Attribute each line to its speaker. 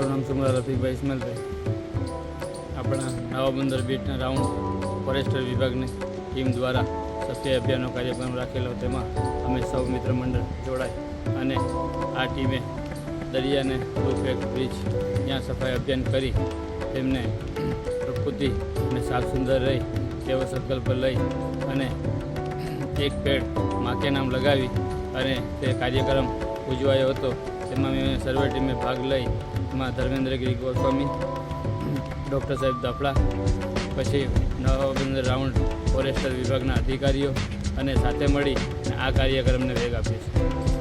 Speaker 1: મારું નામ સુમરા રફીકભાઈ ઇસ્માલભાઈ આપણા નવા બંદર બીટના રાઉન્ડ ફોરેસ્ટર વિભાગની ટીમ દ્વારા સત્ય અભિયાનનો કાર્યક્રમ રાખેલો તેમાં અમે સૌ મિત્ર મંડળ જોડાઈ અને આ ટીમે દરિયાને રૂપેક બ્રિજ ત્યાં સફાઈ અભિયાન કરી તેમને પ્રકૃતિ અને સાફ સુંદર રહી તેવો સંકલ્પ લઈ અને એક પેડ માકે નામ લગાવી અને તે કાર્યક્રમ ઉજવાયો હતો. તેમાં મેં સર્વે ટીમે ભાગ લઈ એમાં ધર્મેન્દ્રગીરી ગોસ્વામી, ડૉક્ટર સાહેબ દાફડા, પછી નવાબંદર રાઉન્ડ ફોરેસ્ટર વિભાગના અધિકારીઓ અને સાથે મળી આ કાર્યક્રમને વેગ આપ્યો છે.